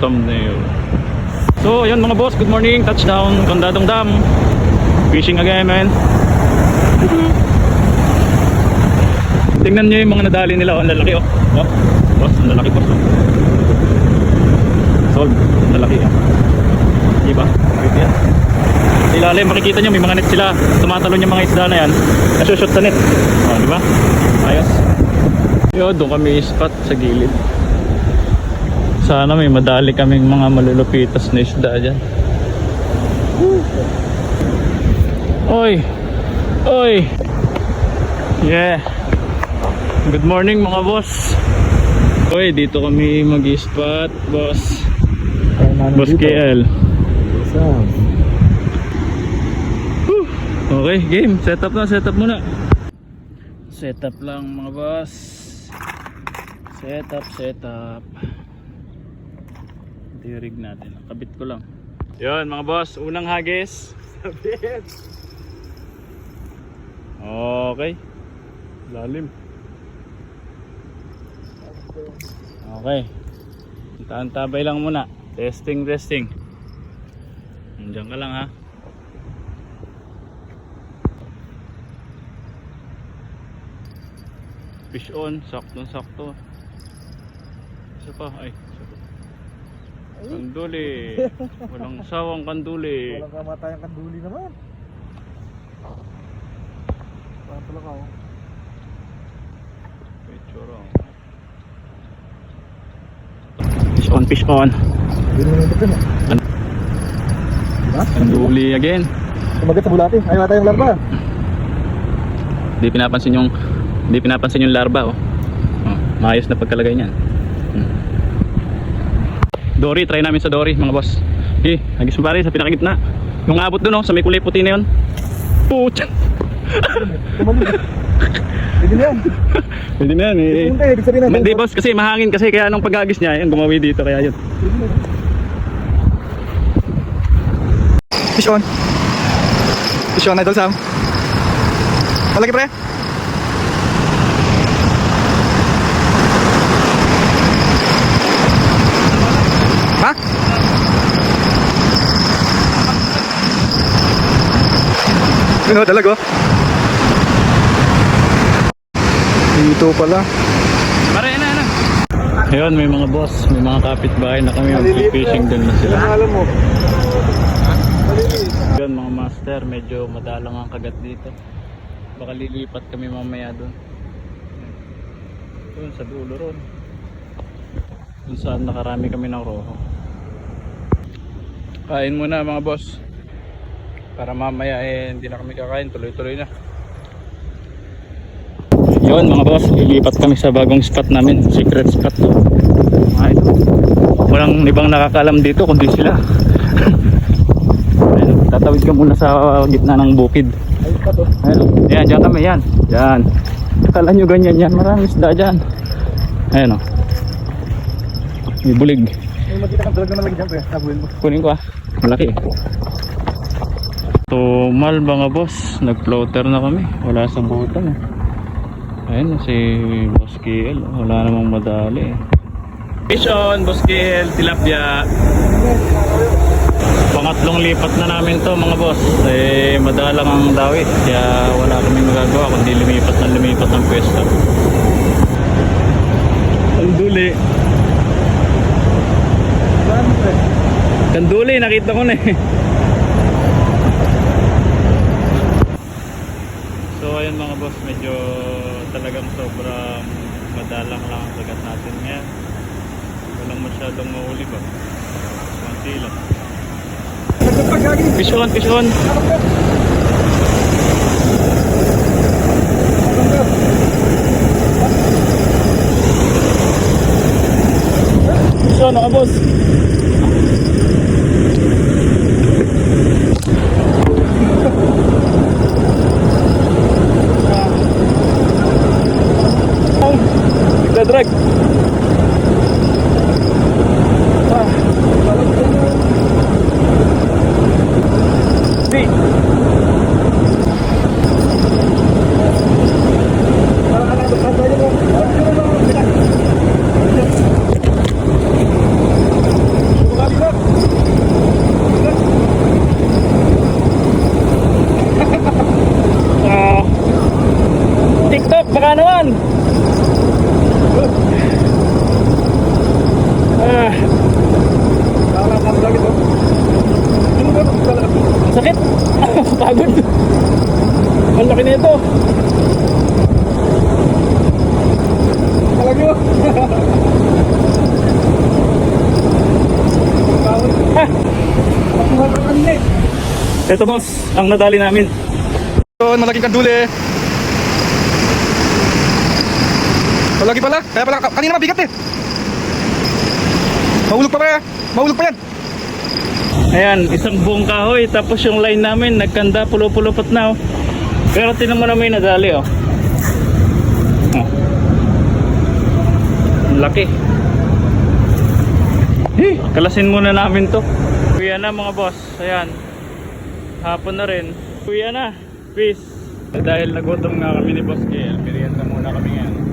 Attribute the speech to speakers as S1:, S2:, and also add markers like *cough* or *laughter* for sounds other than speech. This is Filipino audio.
S1: thumbnail. So, ayun mga boss, good morning. Touchdown, Condadong Dam. Fishing again, man. *laughs* Tingnan nyo yung mga nadali nila. Oh, ang lalaki, oh. oh. Boss, ang lalaki, boss. Oh. Sold, ang lalaki, oh. Diba? Great yan. Ilalim, makikita nyo, may mga net sila. Tumatalon yung mga isda na yan. Nasushoot sa net. Oh, diba? Ayos. Yo, doon kami spot sa gilid. Sana may madali kaming mga malulupitas na isda dyan. Oy! Oy! Yeah! Good morning mga boss! Oy, dito kami mag-spot, boss. Boss KL. Whew. Okay, game. Set up na, set up muna. Set up lang mga boss. Set up, up. Tirig natin. Kabit ko lang. Yun mga boss, unang hagis. Okay. Lalim. Okay. Taan-tabay lang muna. Testing, testing. Nandiyan ka lang ha. Fish on, saktong sakto. Isa pa, ay. Kanduli. *laughs* Walang sawang kanduli.
S2: Walang kamatayang kanduli naman. Parang pala ka oh.
S1: Picture oh. Fish on, fish on.
S2: Diba?
S1: Kanduli again.
S2: Tumagat sa bulati. Ay, mata yung larva.
S1: Hindi pinapansin yung hindi pinapansin yung larva oh. oh maayos na pagkalagay niyan. Hmm. Dory, try namin sa Dory mga boss. Okay, hagis mo pare sa pinakagitna. Yung abot doon oh, sa may kulay puti na yun. Putya.
S2: Tumalig. Pwede na yan. *laughs*
S1: Pwede na yan eh.
S2: Hindi,
S1: boss kasi mahangin kasi kaya nung pagagis niya, yun gumawi dito kaya yun.
S2: Fish on. Fish on, Idol Sam. Malaki pre. Ha? Ano, dalag oh. Dito pala.
S1: Pare na na. Ayun, may mga boss, may mga kapitbahay na kami mag-fishing din na sila.
S2: alam mo?
S1: Yun mga master, medyo madalang ang kagat dito. Baka lilipat kami mamaya doon. Doon sa dulo ron. Doon saan nakarami kami ng roho. Kain muna mga boss. Para mamaya eh hindi na kami kakain, tuloy-tuloy na. Yun mga boss, lilipat kami sa bagong spot namin, secret spot to. Ay, walang ibang nakakalam dito kundi sila. *laughs* Ayun, tatawid ka muna sa gitna ng bukid. Ayun, yan, dyan kami, yan. Yan. Akala nyo ganyan yan, maraming isda dyan. Ayun o. May bulig.
S2: May makita kang dalag.
S1: Kunin ko ah. Malaki. Tumal mga boss. Nag-floater na kami. Wala sa butan eh. Ayun si Boss KL. Wala namang madali eh. Fish on, Boss KL, tilapia. Pangatlong lipat na namin to mga boss. Eh, madalang ang dawi. Kaya wala kami magagawa kundi lumipat na lumipat ng pwesto. Ang duli. Kanduli, nakita ko na eh. So ayun mga boss, medyo talagang sobrang madalang lang ang sagat natin ngayon. Walang masyadong mahuli ba? Konti lang. Fish on, fish on! Fish on, Nagdadrag. Di. Ito boss, ang nadali namin.
S2: Yun, malaking kanduli. Malaki pala. Kaya pala, ka- kanina mabigat eh. Mahulog pa yan? Mahulog pa yan.
S1: Ayan, isang buong kahoy. Tapos yung line namin, nagkanda, pulo-pulupot na oh. Pero tinan mo na may nadali oh. oh. Laki. Hey, kalasin muna namin to. Kuya na mga boss. Ayan. Hapon na rin. Kuya na. Peace. Dahil nagutom nga kami ni Boss Gail, merienda muna kami ngayon.